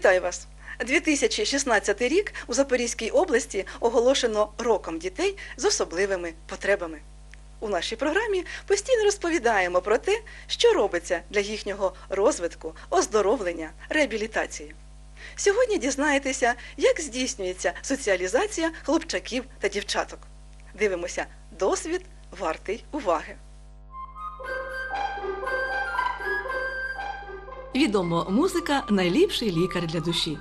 Вітаю вас! 2016 рік у Запорізькій області оголошено роком дітей з особливими потребами. У нашій програмі постійно розповідаємо про те, що робиться для їхнього розвитку, оздоровлення, реабілітації. Сьогодні дізнаєтеся, як здійснюється соціалізація хлопчаків та дівчаток. Дивимося, досвід вартий уваги. Відомо, музика найліпший лікар для душі.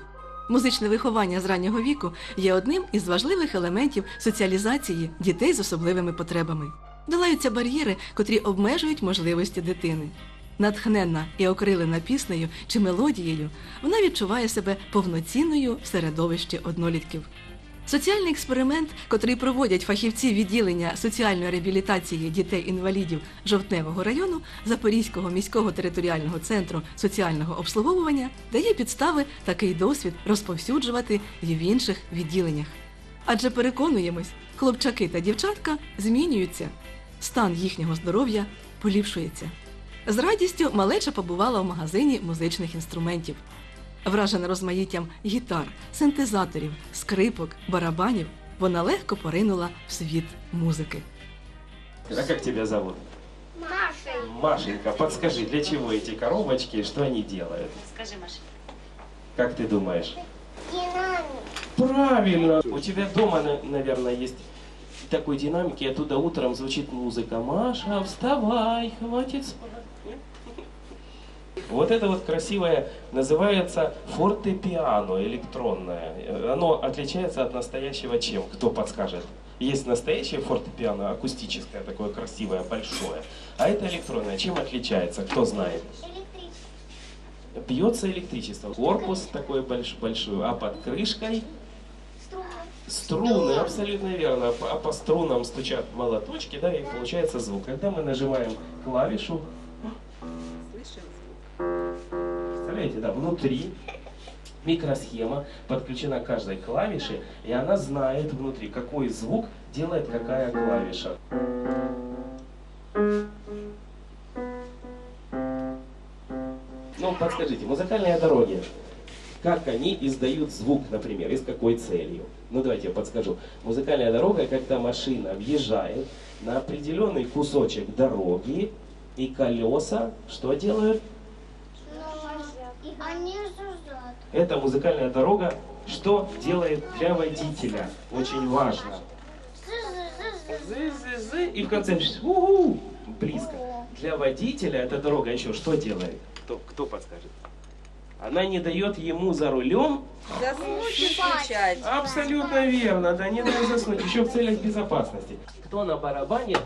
Музичне виховання з раннього віку є одним із важливих елементів соціалізації дітей з особливими потребами. Долаються бар'єри, котрі обмежують можливості дитини. Натхненна і окрилена піснею чи мелодією, вона відчуває себе повноцінною в середовищі однолітків. Соціальний експеримент, котрий проводять фахівці відділення соціальної реабілітації дітей-інвалідів Жовтневого району Запорізького міського територіального центру соціального обслуговування, дає підстави такий досвід розповсюджувати і в інших відділеннях. Адже переконуємось, хлопчаки та дівчатка змінюються, стан їхнього здоров'я поліпшується. З радістю малеча побувала в магазині музичних інструментів. Вражена розмаїттям гітар, синтезаторів, скрипок, барабанів, вона легко поринула в світ музики. А как тебя зовут? Машей. Машенька, подскажи, для чего эти коробочки, что они делают? Скажи, Маша. Как ты думаешь? Динамик. Правильно! У тебя дома, на- наверное, есть такой динамик, и оттуда утром звучит музыка. Маша, вставай, хватит спать. Вот это вот красивое называется фортепиано электронное. Оно отличается от настоящего чем? Кто подскажет? Есть настоящее фортепиано, акустическое, такое красивое, большое. А это электронное. Чем отличается? Кто знает? Бьется электричество. Корпус такой больш- большой, а под крышкой Струны. струны. Абсолютно верно. А по струнам стучат молоточки, да, и получается звук. Когда мы нажимаем клавишу, представляете, да, внутри микросхема подключена к каждой клавише, и она знает внутри, какой звук делает какая клавиша. Ну, подскажите, музыкальные дороги, как они издают звук, например, и с какой целью? Ну, давайте я подскажу. Музыкальная дорога, когда машина въезжает на определенный кусочек дороги, и колеса что делают? Эта музыкальная дорога что делает для водителя? Очень важно. И в конце у близко. Для водителя эта дорога еще что делает? Кто, кто подскажет? Она не дает ему за рулем Спать. Абсолютно верно, да, не дает заснуть, еще в целях безопасности. Кто на барабане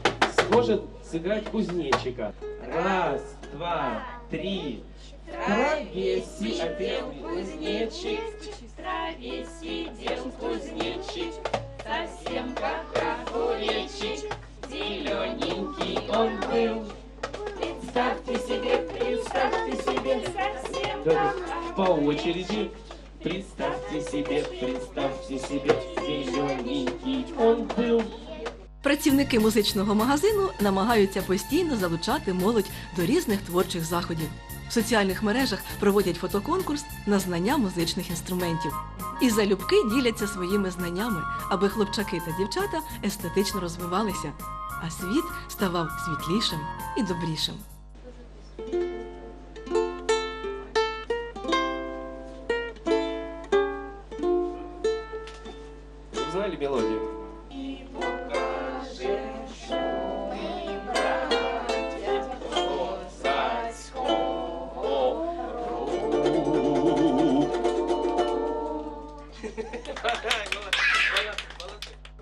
сможет сыграть кузнечика? Раз, два, три. Траве сидел кузнечик, траве сидел кузнечик, совсем как огуречек, зелененький он был. Представьте себе, представьте себе, совсем как по очереди. Представьте себе, представьте себе, зелененький он был. Працівники музичного магазину намагаються постійно залучати молодь до різних творчих заходів. В соціальних мережах проводять фотоконкурс на знання музичних інструментів. І залюбки діляться своїми знаннями, аби хлопчаки та дівчата естетично розвивалися, а світ ставав світлішим і добрішим.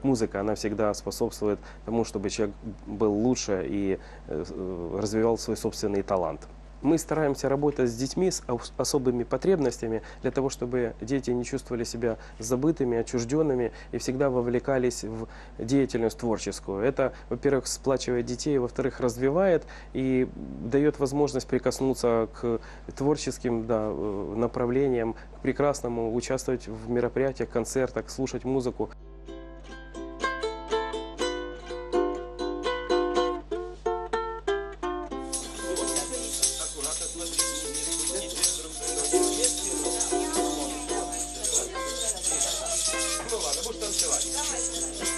Музыка, она всегда способствует тому, чтобы человек был лучше и э, развивал свой собственный талант. Мы стараемся работать с детьми с ос- особыми потребностями для того, чтобы дети не чувствовали себя забытыми, отчужденными и всегда вовлекались в деятельность творческую. Это, во-первых, сплачивает детей, во-вторых, развивает и дает возможность прикоснуться к творческим да, э, направлениям, к прекрасному, участвовать в мероприятиях, концертах, слушать музыку.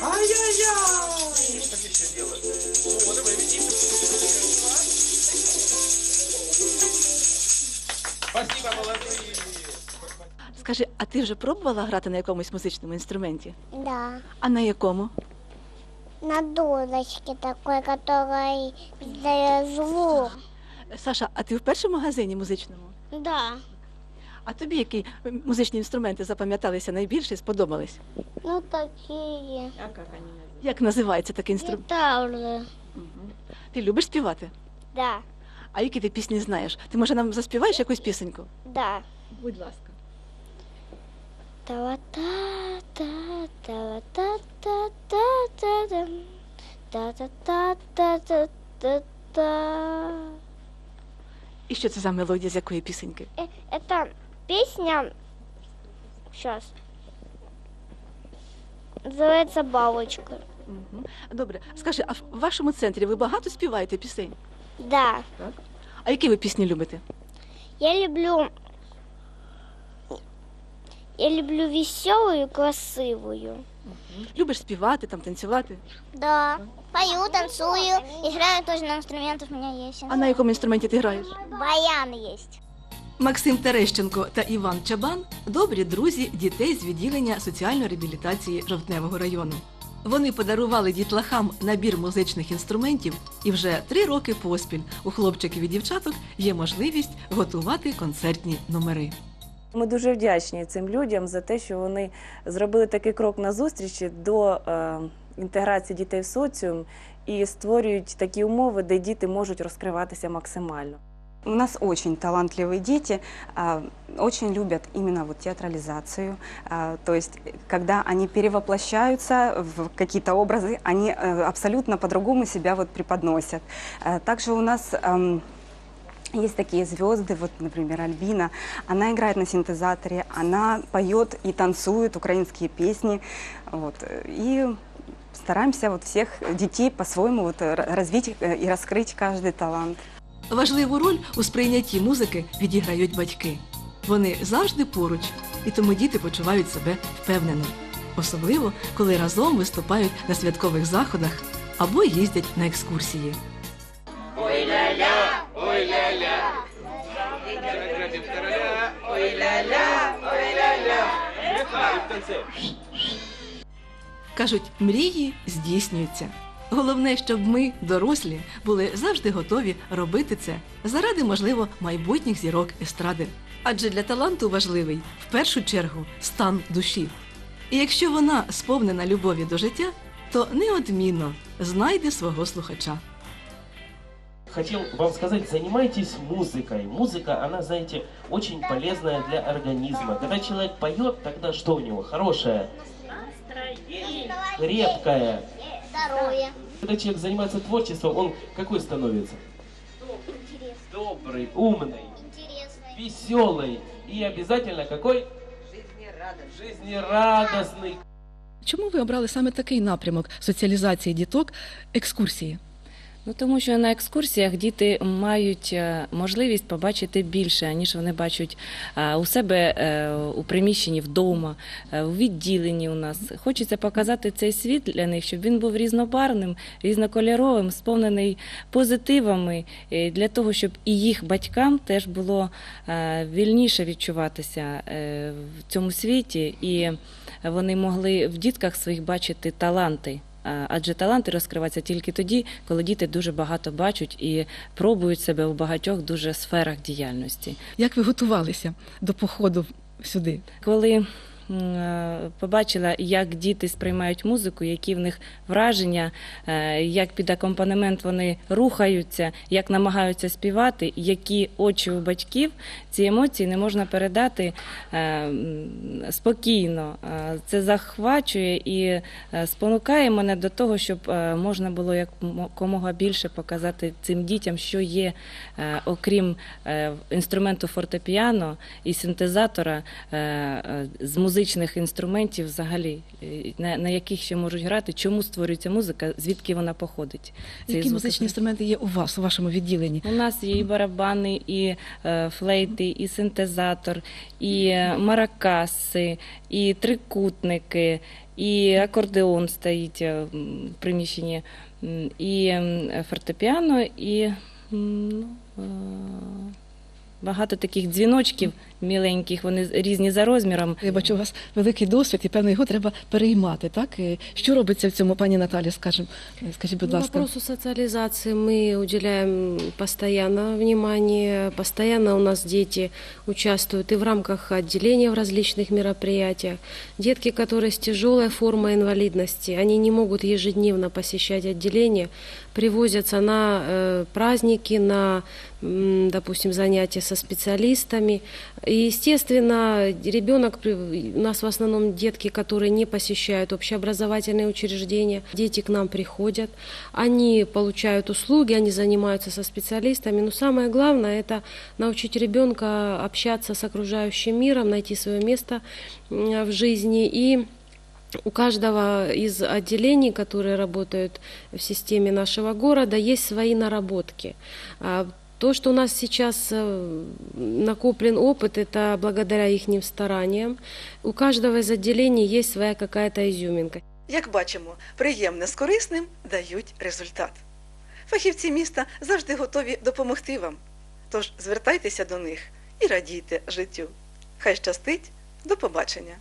Ай-яй-яй! Что ты еще делаешь? Спасибо, молодцы. Скажи, а ти вже пробувала грати на якомусь музичному інструменті? Да. А на якому? На дудочке такої, который издает звук. Саша, а ти в першому магазині музичному? Да. А тобі які музичні інструменти запам'яталися найбільше і сподобались? Ну такі є. А як називається такий інструмент? Гітара. Угу. Ти любиш співати? Да. А які ти пісні знаєш? Ти може нам заспіваєш якусь пісеньку? Да. Будь ласка. І що це за мелодія з якої пісеньки? Це песня... Сейчас. Называется «Бабочка». Мгм. Добре, скажи, а в вашому центрі ви багато співаєте пісень? Да. А які ви пісні любите? Я люблю... Я люблю веселую, красивую. Любиш співати, там танцювати? Да. Пою, танцую, играю тоже на инструментах у меня есть. А на якому інструменті ти граєш? Баян есть. Максим Терещенко та Іван Чабан добрі друзі дітей з відділення соціальної реабілітації Жовтневого району. Вони подарували дітлахам набір музичних інструментів, і вже три роки поспіль у хлопчиків і дівчаток є можливість готувати концертні номери. Ми дуже вдячні цим людям за те, що вони зробили такий крок назустріч до е, інтеграції дітей в соціум і створюють такі умови, де діти можуть розкриватися максимально. У нас очень талантливые дети, а, очень любят именно вот театрализацию. А, То есть, когда они перевоплощаются в какие-то образы, они э, абсолютно по-другому себя вот преподносят. А, Также у нас есть такие звезды, вот, например, Альбина. Она играет на синтезаторе, она поет и танцует украинские песни. Вот, и стараемся вот всех детей по-своему вот развить э, и раскрыть каждый талант. Важливу роль у сприйнятті музики відіграють батьки. Вони завжди поруч, і тому діти почувають себе впевнено. Особливо, коли разом виступають на святкових заходах або їздять на екскурсії. Кажуть, мрії здійснюються. Головне, щоб ми, дорослі, були завжди готові робити це заради, можливо, майбутніх зірок естради. Адже для таланту важливий в першу чергу стан душі. І якщо вона сповнена любові до життя, то неодмінно знайде свого слухача. Хотел вам сказать, занимайтесь музыкой. Музыка, она, знаете, очень полезная для организма. Когда человек поет, тогда что у него? Хорошее, крепкое. Здоровье. Когда человек занимается творчеством, он какой становится? Добрый, умный, Интересно. веселый и обязательно какой? Жизнерадостный. Чому ви обрали саме такий напрямок соціалізації діток екскурсії? Ну тому що на екскурсіях діти мають е, можливість побачити більше, ніж вони бачать е, у себе е, у приміщенні вдома, у відділенні у нас. Хочеться показати цей світ для них, щоб він був різнобарвним, різнокольоровим, сповнений позитивами, для того, щоб і їх батькам теж було вільніше відчуватися в цьому світі, і вони могли в дітках своїх бачити таланти. А, Адже таланти розкриваються тільки тоді, коли діти дуже багато бачать і пробують себе у багатьох дуже сферах діяльності. Як ви готувалися до походу сюди? Коли е, побачила, як діти сприймають музику, які в них враження, е, як під акомпанемент вони рухаються, як намагаються співати, які очі у батьків, ці емоції не можна передати е, спокійно. Е, Це захвачує і е, спонукає мене до того, щоб е, можна було якомога більше показати цим дітям, що є, е, окрім е, інструменту фортепіано і синтезатора е, е, з музичних інструментів взагалі, е, на, на яких ще можуть грати, чому створюється музика, звідки вона походить. Цей Які музичні інструменти є у вас у вашому відділенні? у нас є і барабани, і е, флейти, і синтезатор, і е, маракаси, і трикутники, і акордеон стоїть е, в приміщенні, і фортепіано, і ну, е, багато таких дзвіночків, міленьких, вони різні за розміром. Я бачу, у вас великий досвід, і певно його треба переймати. Так Е, що робиться в цьому, пані Наталі? Скажем, Е, скажіть, будь Ну, ласка. Вопросу социализации мы уделяем постоянно внимание. Постоянно у нас дети участвуют и в рамках отделения в различных мероприятиях. Детки, которые с тяжелой формой инвалидности, они не могут ежедневно посещать отделение, привозятся на э, праздники, на, м, допустим, занятия со специалистами. И, естественно, ребенок, у нас в основном детки, которые не посещают общеобразовательные учреждения, дети к нам приходят, они получают услуги, они занимаются со специалистами, но самое главное это научить ребенка общаться с окружающим миром, найти свое место в жизни. И у каждого из отделений, которые работают в системе нашего города, есть свои наработки. А, То, что у нас сейчас э, накоплен опыт, это благодаря их стараниям. У каждого из отделений есть своя какая-то изюминка. Як бачимо, приємне з корисним дають результат. Фахівці міста завжди готові допомогти вам. Тож звертайтеся до них і радійте життю. Хай щастить, до побачення!